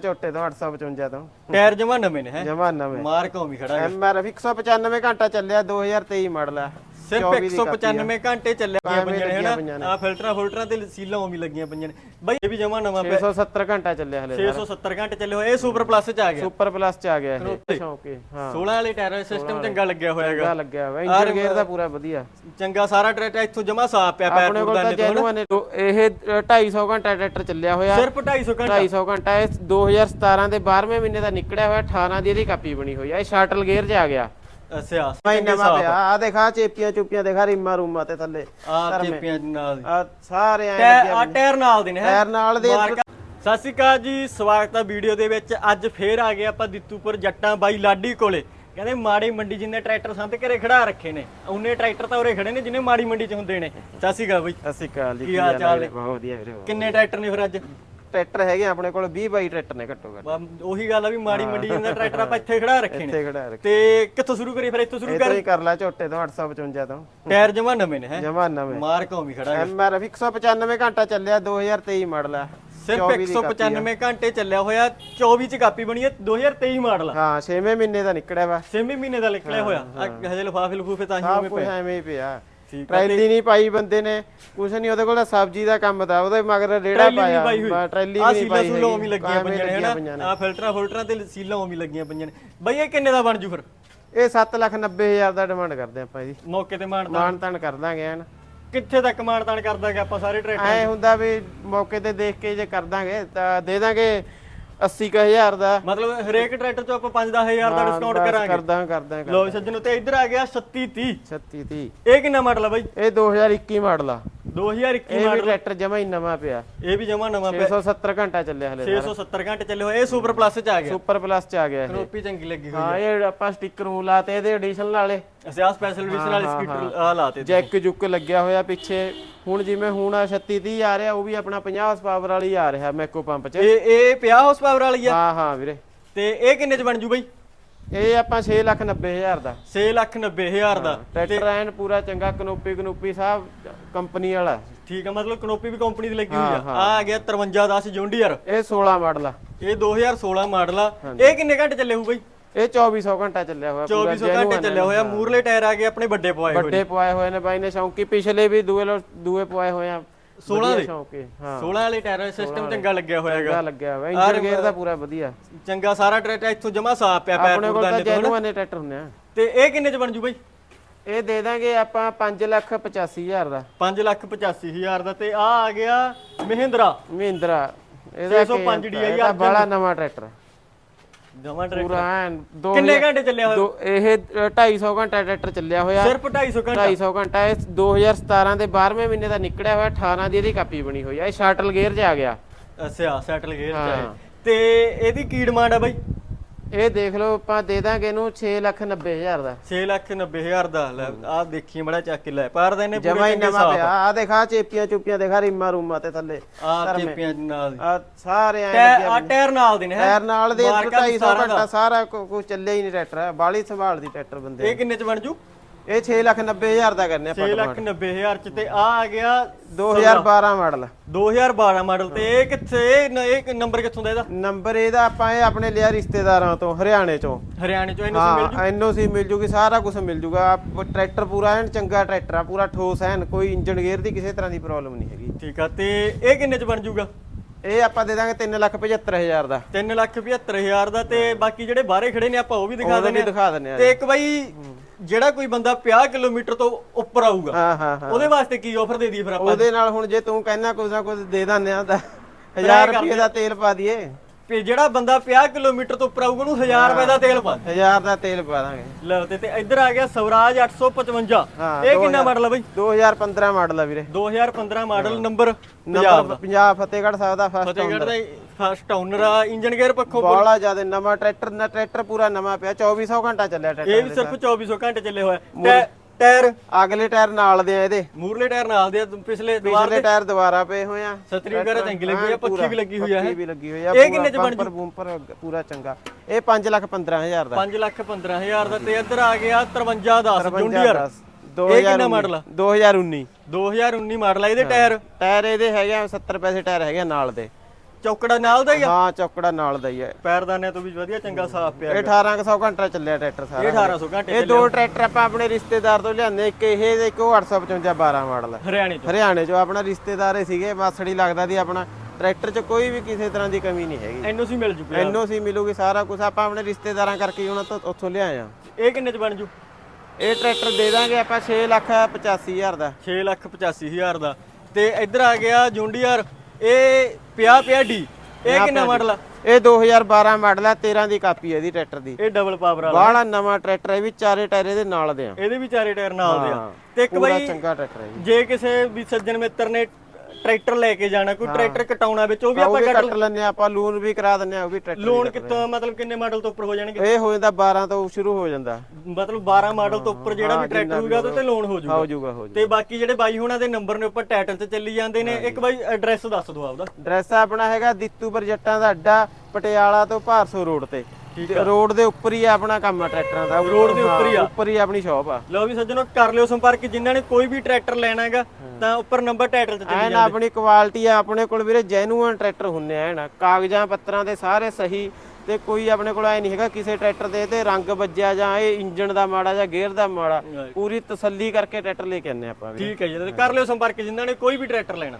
ਝੋਟੇ ਤੋਂ 855 ਤੋਂ। ਟਾਇਰ ਜਮਾ ਨਵੇਂ ਨੇ ਹੈ? ਜਮਾ ਨਵੇਂ। ਮਾਰ ਕੌਮੀ ਖੜਾ ਹੈ ਐਮਆਰਐਫ 195 ਘੰਟਾ ਚੱਲਿਆ 2023 ਮਾਡਲ ਆ। ਸਿਰਫ 24 ਦੀ ਕਾਪੀ ਆ। 195 ਘੰਟੇ ਚੱਲਿਆ ਐਵੇਂ ਪੰਜਾਂ ਨੇ ਹਨਾ। ਆ ਫਿਲਟਰਾਂ ਫਿਲਟਰਾਂ ਤੇ ਸੀਲਾਂ ਵੀ ਲੱਗੀਆਂ ਪਈਆਂ ਨੇ। ਬਈ ਇਹ ਵੀ ਜਮਾ ਨਵਾਂ ਪਿਆ। 670 ਘੰਟਾ ਚੱਲਿਆ ਹਲੇ 670 ਘੰਟੇ ਚੱਲੇ ਹੋਏ। ਇਹ ਸੁਪਰ ਪਲੱਸ ਚ ਆ ਗਿਆ। ਸੁਪਰ ਪਲੱਸ ਚ ਆ ਗਿਆ ਇਹ। ਸ਼ੌਂਕੀ ਹਾਂ। 16 ਵਾਲੇ ਟਾਇਰ ਸਿਸਟਮ ਚੰਗਾ ਲੱਗਿਆ ਹੋਇਆ ਹੈਗਾ। ਚੰਗਾ ਲੱਗਿਆ ਹੋਇਆ। ਇੰਜਨ ਗੇਅਰ ਦਾ ਪੂਰਾ ਵਧੀਆ। ਚੰਗਾ ਸਾਰਾ ਟਰੈਕਟਰ ਇੱਥੋਂ ਜਮਾ ਸਾਫ਼ ਪਿਆ ਪੈਰ ਆਪਣੇ ਕੋਲ ਤਾਂ ਜੈਨੂਅਨ ਇਹ 250 ਘੰਟਾ ਟਰੈਕਟਰ ਚੱਲਿਆ ਹੋਇਆ। ਸਿਰਫ 250 ਘੰਟਾ। 250 ਘੰਟਾ। ਇਹ 2017 ਦੇ 12ਵੇਂ ਮਹੀਨੇ ਦਾ ਨਿਕਲਿਆ ਹੋਇਆ। 18 ਦੀ ਇਹਦੀ ਕਾਪੀ ਬਣੀ ਹੋਈ ਆ। ਇਹ ਸ਼ਟਲ ਗੇਅਰ 'ਚ ਆ ਗਿਆ। ਅੱਛਾ ਭਾਈ ਨਵਾਂ ਪਿਆ ਆ ਦੇਖਾ ਚੇਪੀਆਂ ਚੁਪੀਆਂ ਦੇਖਾ ਰੀਮਾ ਰੂਮਾ ਤੇ ਥੱਲੇ ਆ ਚੇਪੀਆਂ ਨਾਲ ਆ ਸਾਰੇ ਐ ਆ ਟਾਇਰ ਨਾਲ ਦੇ ਨੇ ਟਾਇਰ ਨਾਲ ਦੇ ਸਤਿ ਸ਼੍ਰੀ ਅਕਾਲ ਜੀ ਸਵਾਗਤ ਹੈ ਵੀਡੀਓ ਦੇ ਵਿੱਚ। ਅੱਜ ਫੇਰ ਆ ਗਏ ਆਪਾਂ ਦਿੱਤੂਪੁਰ ਜੱਟਾਂ ਬਾਈ ਲਾਡੀ ਕੋਲੇ। ਕਹਿੰਦੇ ਮਾੜੀ ਮੰਡੀ ਜਿੰਨੇ ਟਰੈਕਟਰ ਸੰਤ ਘਰੇ ਖੜਾ ਰੱਖੇ ਨੇ। ਉਹਨੇ ਟਰੈਕਟਰ ਤਾਂ ਉਰੇ ਖੜੇ ਨੇ ਜਿੰਨੇ ਮਾੜੀ ਮੰਡੀ 'ਚ ਹੁੰਦੇ ਨੇ। ਸਤਿ ਸ਼੍ਰੀ ਅਕਾਲ ਬਾਈ। ਅਸੀਂ ਕਾਲ ਜੀ ਕੀ ਹਾਲ ਚਾਲ ਨੇ? ਬਹੁਤ ਵਧੀਆ ਵੀਰੇ। ਕਿੰਨੇ ਟਰੈਕਟਰ ਨੇ ਫਿਰ ਅੱਜ? ਟਰੈਕਟਰ ਹੈਗੇ ਆ ਆਪਣੇ ਕੋਲ 20 22 ਟਰੈਕਟਰ ਨੇ ਘੱਟੋ ਘੱਟ। ਉਹੀ ਗੱਲ ਆ ਵੀ ਮਾੜੀ ਮੰਡੀ ਜਿੰਦਾ ਟਰੈਕਟਰ ਆਪਾਂ ਇੱਥੇ ਖੜਾ ਰੱਖੇ ਨੇ। ਇੱਥੇ ਖੜਾ ਰੱਖ ਤੇ ਕਿੱਥੋਂ ਸ਼ੁਰੂ ਕਰੀਏ ਫਿਰ? ਇੱਥੋਂ ਸ਼ੁਰੂ ਕਰ ਤੋਂ ਹੀ ਕਰ ਲੈ ਝੋਟੇ ਤੋਂ 855 ਤੋਂ। ਟਾਇਰ ਜਮਾ ਨਵੇਂ ਨੇ ਹੈ? ਜਮਾ ਨਵੇਂ ਮਾਰ ਕੌਮੀ ਖੜਾ ਹੈ। ਐਮਆਰਐਫ 195 ਘੰਟਾ ਚੱਲਿਆ 2023 ਮਾਡਲ ਆ। ਸਿਰਫ 24 ਦੀ ਕਾਪੀ ਆ। 195 ਘੰਟੇ ਚੱਲਿਆ ਹੋਇਆ 24 ਚ ਕਾਪੀ ਬਣੀ ਹੈ 2023 ਮਾਡਲ ਆ। ਹਾਂ 6ਵੇਂ ਮਹੀਨੇ ਦਾ ਨਿਕਲਿਆ ਵਾ। ਛੇਵੇਂ ਮਹੀਨੇ ਦਾ ਨਿਕਲਿਆ ਹੋਇਆ। ਆਹ ਹਜੇ ਲਫਾਫੇ ਲਫੂਫੇ ਤਾਂ ਹੀ ਸਭ ਹੋਵੇ ਕੁਝ ਐਵੇਂ ਹੀ ਪਿਆ। ਟਰੈਲੀ ਨਹੀਂ ਪਾਈ ਬੰਦੇ ਨੇ ਕੁਛ ਨਹੀਂ ਉਹਦੇ ਕੋਲ ਸਬਜ਼ੀ ਦਾ ਕੰਮ ਦਾ ਉਹਦੇ ਮਗਰ ਰੇੜਾ ਪਾਇਆ ਟਰੈਲੀ ਨਹੀਂ ਸੀਲਾਂ ਪਾਈ ਸੂਲਾਂ ਹੈਗੀ। ਵੀ ਲੱਗੀਆਂ ਪਈਆਂ ਨੇ ਹਨਾ? ਆ ਫਿਲਟਰਾਂ ਫਿਲਟਰਾਂ ਤੇ ਸੀਲਾਂ ਵੀ ਲੱਗੀਆਂ ਪਈਆਂ ਨੇ। ਬਈ ਇਹ ਕਿੰਨੇ ਦਾ ਬਣ ਜੂ ਫਿਰ? ਇਹ 7 ਲੱਖ 90 ਹਜ਼ਾਰ ਦਾ ਡਿਮਾਂਡ ਕਰਦੇ ਆਪਾਂ ਜੀ। ਮੌਕੇ ਤੇ ਮਾਨ ਤਾਨ ਕਰ ਦਾਂਗੇ ਐਨ। ਕਿੱਥੇ ਤੱਕ ਮਾਣ ਤਾਣ ਕਰ ਦਾਂਗੇ ਆਪਾਂ ਸਾਰੇ ਟਰੈਕਟਰ ਐ ਹੁੰਦਾ ਵੀ ਮੌਕੇ ਤੇ ਦੇਖ ਕੇ ਜੇ ਕਰ ਦਾਂਗੇ ਤਾਂ ਦੇ ਦਾਂਗੇ 80000 ਦਾ। ਮਤਲਬ ਹਰੇਕ ਟਰੈਕਟਰ ਤੋਂ ਆਪਾਂ 5-10000 ਦਾ ਡਿਸਕਾਊਂਟ ਕਰਾਂਗੇ। ਕਰ ਦਾਂ ਕਰ ਦਾਂ ਲੋ ਸੱਜਣੋ ਤੇ ਇੱਧਰ ਆ ਗਿਆ 3630 36 30 ਇਹ ਕਿੰਨਾ ਮਾਡਲ ਆ ਬਾਈ? ਇਹ 2021 ਮਾਡਲ ਆ। 2021 ਇਹ ਵੀ ਟਰੈਕਟਰ ਜਮਾ ਹੀ ਨਵਾਂ ਪਿਆ। ਇਹ ਵੀ ਜਮਾ ਨਵਾਂ ਪਿਆ। 670 ਘੰਟਾ ਚੱਲਿਆ ਹਲੇ 670 ਘੰਟੇ ਚੱਲੇ ਹੋਏ। ਇਹ ਸੁਪਰ ਪਲੱਸ ਚ ਆ ਗਿਆ। ਸੁਪਰ ਪਲੱਸ ਚ ਆ ਗਿਆ ਇਹ। ਕਨੋਪੀ ਚੰਗੀ ਲੱਗੀ ਹੋਈ ਹਾਂ ਇਹ ਆਪਾਂ ਸਟicker ਨੂੰ ਲਾਤੇ ਇਹਦੇ ਐਡੀਸ਼ਨਲ ਵਾਲੇ ਅਸੀਂ ਆ ਸਪੈਸ਼ਲ ਐਡੀਸ਼ਨ ਵਾਲੇ ਸਕੂਟਰ ਆ ਲਾਤੇ ਜੈਕ ਜੁੱਕ ਲੱਗਿਆ ਹੋਇਆ ਪਿੱਛੇ। ਹੁਣ ਜਿਵੇਂ ਹੁਣ ਆ 36 30 ਆ ਰਿਹਾ ਉਹ ਵੀ ਆਪਣਾ 50 ਹਾਰਸ ਪਾਵਰ ਵਾਲੀ ਆ ਰਿਹਾ ਮੈਕੋ ਪੰਪ ਚ। ਇਹ ਇਹ 50 ਹਾਰਸ ਪਾਵਰ ਵਾਲੀ ਆ? ਹਾਂ ਹਾਂ ਵੀਰੇ। ਤੇ ਇਹ ਕਿੰਨੇ ਚ ਬਣ ਜੂ ਬਾਈ? ਇਹ ਆਪਾਂ 6 ਲੱਖ 90 ਹਜ਼ਾਰ ਦਾ। 6 ਲੱਖ 90 ਹਜ਼ਾਰ ਦਾ। ਟਰੈਕਟਰ ਐਨ ਪੂਰਾ ਚੰਗਾ ਕਨੋਪੀ ਕਨੋਪੀ ਸਾਹਿਬ ਕੰਪਨੀ ਵਾਲਾ। ਠੀਕ ਆ ਮਤਲਬ ਕਨੋਪੀ ਵੀ ਕੰਪਨੀ ਦੀ ਲੱਗੀ ਹੋਈ ਆ। ਆ ਆ ਗਿਆ 5310 ਜੌਂਡੀਅਰ ਇਹ 16 ਮਾਡਲ ਆ। ਇਹ 2016 ਮਾਡਲ ਆ। ਇਹ ਕਿੰਨੇ ਘੰਟੇ ਚੱਲੇ ਹੋਊ ਬਾਈ? ਇਹ 2400 ਘੰਟਾ ਚੱਲਿਆ ਹੋਇਆ ਪੂਰਾ 2400 ਘੰਟੇ ਚੱਲਿਆ ਹੋਇਆ। ਮੂਰਲੇ ਟਾਇਰ ਆ ਗਏ ਆਪਣੇ ਵੱਡੇ ਪਵਾਏ ਹੋਏ ਵੱਡੇ ਪਵਾਏ ਹੋਏ ਨੇ ਬਾਈ ਨੇ ਸ਼ੌਂਕੀ ਪਿਛਲੇ ਵੀ ਦੂਏ ਦੂਏ ਪਵਾਏ ਹੋਏ ਆ। 16 ਦੇ? ਸ਼ੌਂਕੀ ਹਾਂ। 16 ਵਾਲੇ ਟਾਇਰ ਸਿਸਟਮ ਚੰਗਾ ਲੱਗਿਆ ਹੋਇਆ ਹੈਗਾ। ਚੰਗਾ ਲੱਗਿਆ ਹੋਇਆ ਇੰਜਨ ਗੇਅਰ ਦਾ ਪੂਰਾ ਵਧੀਆ। ਚੰਗਾ ਸਾਰਾ ਟਰੈਕਟਰ ਇੱਥੋਂ ਜਮਾ ਸਾਫ਼ ਪਿਆ ਪੈਰ ਆਪਣੇ ਕੋਲ ਤਾਂ ਜੈਨੂਅਨ ਨੇ ਟਰੈਕਟਰ ਹੁੰਦੇ ਆ। ਤੇ ਇਹ ਕਿੰਨੇ ਚ ਬਣ ਜੂ ਬਾਈ? ਇਹ ਦੇ ਦਾਂਗੇ ਆਪਾਂ 5 ਲੱਖ 85 ਹਜ਼ਾਰ ਦਾ। 5 ਲੱਖ 85 ਹਜ਼ਾਰ ਦਾ ਤੇ ਆ ਆ ਗਿਆ ਮਹਿੰਦਰਾ। ਮਹਿੰਦਰਾ ਇਹਦਾ 605 DI ਇਹਦਾ ਬੜਾ ਨਵਾਂ ਟਰੈਕਟਰ ਜਮਾ ਟਰੈਕਟਰ ਪੂਰਾ ਐਨ ਦੋ ਕਿੰਨੇ ਘੰਟੇ ਚੱਲਿਆ ਹੋਇਆ? ਦੋ ਇਹ 250 ਘੰਟਾ ਟਰੈਕਟਰ ਚੱਲਿਆ ਹੋਇਆ। ਸਿਰਫ 250 ਘੰਟਾ? 250 ਘੰਟਾ ਇਹ 2017 ਦੇ 12ਵੇਂ ਮਹੀਨੇ ਦਾ ਨਿਕਲਿਆ ਹੋਇਆ 18 ਦੀ ਇਹਦੀ ਕਾਪੀ ਬਣੀ ਹੋਈ ਆ ਇਹ ਸ਼ਟਲ ਗੇਅਰ 'ਚ ਆ ਗਿਆ। ਅੱਛਾ ਸੈਟਲ ਗੇਅਰ ਚ ਹਾਂ। ਹੈ। ਤੇ ਇਹਦੀ ਕੀ ਡਿਮਾਂਡ ਆ ਬਾਈ? ਇਹ ਦੇਖ ਲਓ ਆਪਾਂ ਦੇ ਦਾਂਗੇ ਇਹਨੂੰ 6 ਲੱਖ 90 ਹਜ਼ਾਰ ਦਾ। 6 ਲੱਖ 90 ਹਜ਼ਾਰ ਦਾ। ਲੈ ਆ ਦੇਖੀ ਮੜਾ ਚੱਕ ਕੇ ਲੈ। ਪਰ ਦਾ ਇਹਨੇ ਜਮਾ ਹੀ ਪੂਰੇ ਨਵਾਂ ਪਿਆ। ਆ ਦੇਖਾ ਚੇਪੀਆਂ ਚੁਪੀਆਂ ਦੇਖਾ ਰੀਮਾ ਰੂਮਾ ਤੇ ਥੱਲੇ। ਆ ਚੇਪੀਆਂ ਨਾਲ ਆ ਸਾਰੇ ਐ ਆ ਟਾਇਰ ਨਾਲ ਦੇ ਨੇ ਹੈਂ? ਟਾਇਰ ਨਾਲ ਦੇ ਮਾਰਕਾ 250 ਸਾਰਾ ਘੰਟਾ ਸਾਰਾ ਕੁਝ ਚੱਲਿਆ ਹੀ ਨਹੀਂ ਟਰੈਕਟਰ। ਬਾਲੀ ਸੰਭਾਲਦੀ ਟਰੈਕਟਰ ਬੰਦੇ ਇਹ ਕਿੰਨੇ ਚ ਬਣ ਜੂ? ਇਹ 6 ਲੱਖ 90 ਹਜ਼ਾਰ ਦਾ ਕਰਨੇ 6 ਆਪਾਂ ਲੱਖ 90 ਹਜ਼ਾਰ ਚ ਤੇ ਆ ਆ ਗਿਆ 2012 ਮਾਡਲ। 2012 ਮਾਡਲ ਤੇ ਇਹ ਕਿੱਥੇ ਇਹ ਨੰਬਰ ਕਿੱਥੋਂ ਦਾ ਇਹਦਾ? ਨੰਬਰ ਇਹਦਾ ਆਪਾਂ ਇਹ ਆਪਣੇ ਲਿਆ ਰਿਸ਼ਤੇਦਾਰਾਂ ਤੋਂ ਹਰਿਆਣੇ ਚੋਂ। ਹਰਿਆਣੇ ਚੋਂ ਇਹਨੂੰ ਮਿਲ ਹਾਂ ਐਨਓਸੀ ਮਿਲ ਜੂਗੀ ਸਾਰਾ ਕੁਝ ਮਿਲ ਜੂਗਾ। ਆਪ- ਟਰੈਕਟਰ ਪੂਰਾ ਐਨ ਚੰਗਾ ਟਰੈਕਟਰ ਆ ਪੂਰਾ ਠੋਸ ਐਨ ਕੋਈ ਇੰਜਨ ਗੇਅਰ ਦੀ ਕਿਸੇ ਤਰ੍ਹਾਂ ਦੀ ਪ੍ਰੋਬਲਮ ਨਹੀਂ ਹੈਗੀ। ਠੀਕ ਆ ਤੇ ਇਹ ਕਿੰਨੇ ਚ ਬਣ ਜੂਗਾ? ਇਹ ਆਪਾਂ ਦੇ ਦਾਂਗੇ 3 ਲੱਖ 75 ਹਜ਼ਾਰ ਦਾ। 3 ਲੱਖ 75 ਹਜ਼ਾਰ ਦਾ ਤੇ ਬਾਕੀ ਜਿਹੜੇ ਬਾਹਰੇ ਖੜੇ ਨੇ ਆਪਾਂ ਉਹ ਵੀ ਦਿਖਾ ਉਹਦਾ ਦਿੰਦੇ ਵੀ ਦਿਖਾ ਦਿੰਦੇ ਆ ਤੇ ਇੱਕ ਬਾਈ ਜਿਹੜਾ ਕੋਈ ਬੰਦਾ 50 ਕਿਲੋਮੀਟਰ ਤੋਂ ਉੱਪਰ ਆਊਗਾ ਹਾਂ ਹਾਂ ਹਾਂ। ਉਹਦੇ ਵਾਸਤੇ ਕੀ ਆਫਰ ਦੇ ਦਈਏ ਫਿਰ ਆਪਾਂ? ਉਹਦੇ ਨਾਲ ਹੁਣ ਜੇ ਤੂੰ ਕਹਿੰਦਾ ਕੁਝ ਨਾ ਕੁਝ ਦੇ ਦਿੰਦੇ ਆ ਤਾਂ 1000 ਰੁਪਏ ਦਾ ਤੇਲ ਪਾ ਦਈਏ। ਵੀ ਜਿਹੜਾ ਬੰਦਾ 50 ਕਿਲੋਮੀਟਰ ਤੋਂ ਉੱਪਰ ਆਊਗਾ ਉਹਨੂੰ 1000 ਰੁਪਏ ਦਾ ਤੇਲ ਪਾ ਦੇ। 1000 ਦਾ ਤੇਲ ਪਾ ਦਾਂਗੇ। ਲਓ ਤੇ ਤੇ ਇੱਧਰ ਆ ਗਿਆ ਸਵਰਾਜ 855 ਹਾਂ, ਇਹ ਕਿੰਨਾ ਮਾਡਲ ਆ ਬਾਈ? 2015 ਮਾਡਲ ਆ ਵੀਰੇ। 2015 model number number Punjab Fatehgarh Sahib ਦਾ ਫਸਟ ਫਤਿਹਗੜ੍ਹ ਦਾ ਫਸਟ ਓਨਰ ਆ ਇੰਜਨ ਗੇਅਰ ਪੱਖੋਂ ਬੋਲਾ ਜ਼ਿਆਦਾ ਨਵਾਂ ਟਰੈਕਟਰ ਨਾ ਟਰੈਕਟਰ ਪੂਰਾ ਨਵਾਂ ਪਿਆ 2400 ਘੰਟਾ ਚੱਲਿਆ ਇਹ ਟਰੈਕਟਰ ਵੀ ਸਿਰਫ 2400 ਘੰਟੇ ਚੱਲੇ ਹੋਇਆ ਟੈ- ਟਾਇਰ ਅਗਲੇ ਟਾਇਰ ਨਾਲ ਦੇ ਆ ਇਹਦੇ। ਮੂਰਲੇ ਟਾਇਰ ਨਾਲ ਦੇ ਆ, ਪਿਛਲੇ ਦੀਵਾਰ ਪਿਛਲੇ ਟਾਇਰ ਦੁਬਾਰਾ ਪਏ ਹੋਏ ਆ। ਸਤਰੀ ਵਗੈਰਾ ਚੰਗੀ ਲੱਗੀ ਆ ਪੱਖੀ ਵੀ ਲੱਗੀ ਹੋਈ ਆ ਪੱਖੀ ਵੀ ਲੱਗੀ ਹੋਈ ਆ ਇਹ ਕਿੰਨੇ ਚ ਬਣ ਬੂੰਪਰ ਪੂਰਾ ਚੰਗਾ। ਇਹ 5 ਲੱਖ 15000 ਦਾ। 5 ਲੱਖ 15000 ਦਾ ਤੇ ਇੱਧਰ ਆ ਗਿਆ 5310 ਜੁੰਡੀਅਰ 2000 ਇਹ ਕਿੰਨਾ ਮਾਡਲ ਆ? 2019 2019 ਮਾਡਲ ਆ ਇਹਦੇ ਟਾਇਰ। ਟਾਇਰ ਇਹਦੇ ਹੈਗੇ ਆ 70 ਪੈਸੇ ਟਾਇਰ ਹੈਗੇ ਆ ਨਾਲ ਦੇ। ਚੌਕੜਾ ਨਾਲ ਦਾ ਹੀ ਆ? ਹਾਂ ਚੌਕੜਾ ਨਾਲ ਦਾ ਹੀ ਹੈ ਪੈਰਦਾਨੇ ਤੋਂ ਵੀ ਵਧੀਆ ਚੰਗਾ ਸਾਫ਼ ਪਿਆ ਇਹ 1800 ਘੰਟਾ ਚੱਲਿਆ ਟਰੈਕਟਰ ਸਾਰਾ। ਇਹ 1800 ਘੰਟੇ ਇਹ ਦੋ ਟਰੈਕਟਰ ਆਪਾਂ ਆਪਣੇ ਰਿਸ਼ਤੇਦਾਰ ਤੋਂ ਲਿਆਂਦੇ ਇੱਕ ਇਹ ਤੇ ਇੱਕ ਉਹ 855 12 ਮਾਡਲ ਹਰਿਆਣੇ ਚ ਹਰਿਆਣੇ ਚੋਂ ਆਪਣਾ ਰਿਸ਼ਤੇਦਾਰ ਹੀ ਸੀਗੇ ਮਾਸੜੀ ਲੱਗਦਾ ਸੀ ਆਪਣਾ। ਟਰੈਕਟਰ 'ਚ ਕੋਈ ਵੀ ਕਿਸੇ ਤਰ੍ਹਾਂ ਦੀ ਕਮੀ ਨਹੀਂ ਹੈਗੀ। ਐਨਓਸੀ ਮਿਲ ਜੂ ਪਿਆ ਐਨਓਸੀ ਮਿਲੂਗੀ ਸਾਰਾ ਕੁਝ ਆਪਾਂ ਆਪਣੇ ਰਿਸ਼ਤੇਦਾਰਾਂ ਕਰਕੇ ਉਹਨਾਂ ਤੋਂ ਉੱਥੋਂ ਲਿਆਏ ਆ। ਇਹ ਕਿੰਨੇ ਚ ਬਣ ਜੂ? ਇਹ ਟਰੈਕਟਰ ਦੇ ਦਾਂਗੇ ਆਪਾਂ 6 ਲੱਖ 85 ਹਜ਼ਾਰ ਦਾ। 6 ਲੱਖ 85 ਹਜ਼ਾਰ ਦਾ। ਤੇ ਇੱਧਰ ਆ ਗਿਆ ਜੁੰਡੀਅਰ ਇਹ ਪਿਆ ਪਿਆ ਡੀ। ਇਹ ਕਿੰਨਾ ਮਾਡਲ ਆ? ਇਹ 2012 ਮਾਡਲ ਆ 13 ਦੀ ਕਾਪੀ ਹੈ ਇਹਦੀ ਟਰੈਕਟਰ ਦੀ। ਇਹ ਡਬਲ ਪਾਵਰ ਵਾਲਾ। ਬਾਹਲਾ ਨਵਾਂ ਟਰੈਕਟਰ ਹੈ ਵੀ ਚਾਰੇ ਟਾਇਰ ਇਹਦੇ ਨਾਲ ਦੇ ਆ। ਇਹਦੇ ਵੀ ਚਾਰੇ ਟਾਇਰ ਨਾਲ ਦੇ ਆ। ਤੇ ਇੱਕ ਬਈ ਚੰਗਾ ਟਰੈਕਟਰ ਹੈ ਜੇ ਕਿਸੇ ਵੀ ਸੱਜਣ ਮਿੱਤਰ ਨੇ ਟਰੈਕਟਰ ਲੈ ਕੇ ਜਾਣਾ ਕੋਈ ਟਰੈਕਟਰ ਕਟਾਉਣਾ ਵਿੱਚ ਉਹ ਵੀ ਆਪਾਂ ਕੱਟ ਲੈਂਦੇ ਆ ਆਪਾਂ ਲੋਨ ਵੀ ਕਰਾ ਦਿੰਦੇ ਆ ਉਹ ਵੀ ਟਰੈਕਟਰ ਲੋਨ ਕਿੱਥੋਂ ਮਤਲਬ ਕਿੰਨੇ ਮਾਡਲ ਤੋਂ ਉੱਪਰ ਹੋ ਜਾਣਗੇ? ਇਹ ਹੋ ਜਾਂਦਾ 12 ਤੋਂ ਸ਼ੁਰੂ ਹੋ ਜਾਂਦਾ। ਮਤਲਬ 12 ਮਾਡਲ ਤੋਂ ਉੱਪਰ ਜਿਹੜਾ ਵੀ ਟਰੈਕਟਰ ਹੋਊਗਾ ਉਹਦੇ ਤੇ ਲੋਨ ਹੋ ਜਾਊਗਾ। ਹੋ ਜਾਊਗਾ ਹੋ ਜਾਊਗਾ। ਤੇ ਬਾਕੀ ਜਿਹੜੇ ਬਾਈ ਹੁਣਾਂ ਦੇ ਨੰਬਰ ਨੇ ਉੱਪਰ ਟਾਈਟਲ ਤੇ ਚੱਲੀ ਜਾਂਦੇ ਨੇ। ਇੱਕ ਬਾਈ ਐਡਰੈਸ ਦੱਸ ਦਿਓ ਆਪਦਾ। ਡਰੈਸ ਆਪਣਾ ਹੈਗਾ ਦਿੱਤੂਪੁਰ ਜੱਟਾਂ ਦਾ ਅੱਡਾ ਪਟਿਆਲਾ ਤੋਂ ਭਾਰਸੋ ਰੋਡ ਤੇ। ਰੋਡ ਦੇ ਉੱਪਰ ਹੀ ਆ ਆਪਣਾ ਕੰਮ ਆ ਟਰੈਕਟਰਾਂ ਦਾ। ਰੋਡ ਦੇ ਉੱਪਰ ਹੀ ਆ। ਹਾਂ, ਉੱਪਰ ਹੀ ਆਪਣੀ ਸ਼ਾਪ ਆ। ਲਓ ਵੀ ਸੱਜਣੋ ਕਰ ਲਿਓ ਸੰਪਰਕ ਜਿਨ੍ਹਾਂ ਨੇ ਕੋਈ ਵੀ ਟਰੈਕਟਰ ਲੈਣਾ ਹੈਗਾ ਤਾਂ ਉੱਪਰ ਨੰਬਰ ਟਾਈਟਲ ਤੇ ਚੱਲੀ ਐਨ ਆਪਣੀ ਕੁਆਲਿਟੀ ਆ ਆਪਣੇ ਕੋਲ ਵੀਰੇ ਜੈਨੂਅਨ ਟਰੈਕਟਰ ਹੁੰਨੇ ਆ ਐਨ। ਕਾਗਜ਼ਾਂ ਪੱਤਰਾਂ ਦੇ ਸਾਰੇ ਸਹੀ ਤੇ ਕੋਈ ਆਪਣੇ ਕੋਲ ਐ ਨਹੀਂ ਹੈਗਾ ਕਿਸੇ ਟਰੈਕਟਰ ਦੇ ਤੇ ਰੰਗ ਵੱਜਿਆ ਜਾਂ ਇਹ ਇੰਜਨ ਦਾ ਮਾੜਾ ਜਾਂ ਗੇਅਰ ਦਾ ਮਾੜਾ ਪੂਰੀ ਤਸੱਲੀ ਕਰਕੇ ਟਰੈਕਟਰ ਲੈ ਕੇ ਆਨੇ ਆਪਾਂ ਠੀਕ ਹੈ ਜੀ ਕਰ ਲਿਓ ਸੰਪਰਕ ਜਿਨ੍ਹਾਂ ਨੇ ਕੋਈ ਵੀ ਟਰੈਕਟਰ ਲੈਣਾ।